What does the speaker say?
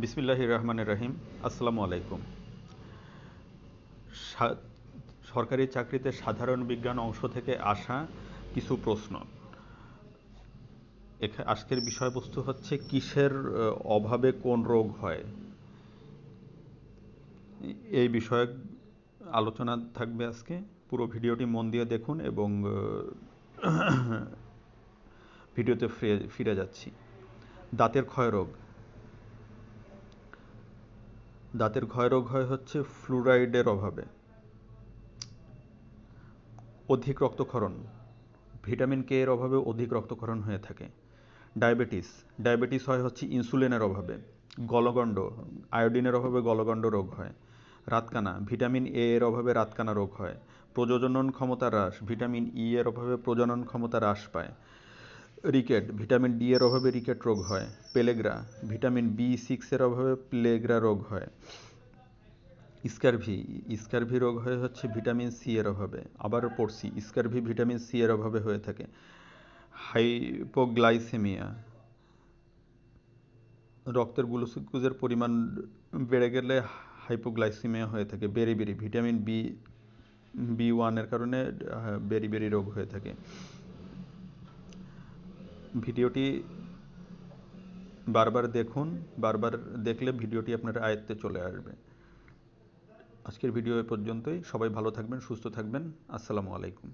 বিসমিল্লাহির রহমানির রহিম। আসসালামু আলাইকুম। সরকারি চাকরিতে সাধারণ বিজ্ঞান অংশ থেকে আসা কিছু প্রশ্ন। আজকের বিষয়বস্তু হচ্ছে কিসের অভাবে কোন রোগ হয়? এই বিষয়ে আলোচনা থাকবে আজকে। পুরো ভিডিওটি মন দিয়ে দেখুন এবং ভিডিওতে ফিরে যাচ্ছি। দাঁতের ক্ষয়রোগ দাঁতের ক্ষয়রোগ হয় হচ্ছে ফ্লুরাইডের অভাবে। অধিক রক্তক্ষরণ, ভিটামিন কে এর অভাবে অধিক রক্তক্ষরণ হয়ে থাকে। ডায়াবেটিস ডায়াবেটিস হয় হচ্ছে ইনসুলিনের অভাবে। গলগণ্ড, আয়োডিনের অভাবে গলগণ্ড রোগ হয়। রাতকানা, ভিটামিন এ এর অভাবে রাতকানা রোগ হয়। প্রজনন ক্ষমতা হ্রাস, ভিটামিন ই এর অভাবে প্রজনন ক্ষমতা হ্রাস পায়। রিকেট, ভিটামিন ডি এর অভাবে রিকেট রোগ হয়। পেলেগ্রা, ভিটামিন বি সিক্সের অভাবে প্লেগ্রা রোগ হয়। স্কারভি স্কারভি রোগ হয় হচ্ছে ভিটামিন সি এর অভাবে। আবারও পড়ছি, স্কারভি ভিটামিন সি এর অভাবে হয়ে থাকে। হাইপোগ্লাইসেমিয়া, রক্তের গ্লুকোজের পরিমাণ বেড়ে গেলে হাইপোগ্লাইসেমিয়া হয়ে থাকে, beriberi. Vitamin B B ওয়ানের কারণে বেরি বেরি রোগ হয়ে থাকে। ভিডিওটি বারবার দেখুন, বারবার দেখলে ভিডিওটি আপনার আয়ত্তে চলে আসবে। আজকের ভিডিও এ পর্যন্তই। সবাই ভালো থাকবেন, সুস্থ থাকবেন। আসসালামু আলাইকুম।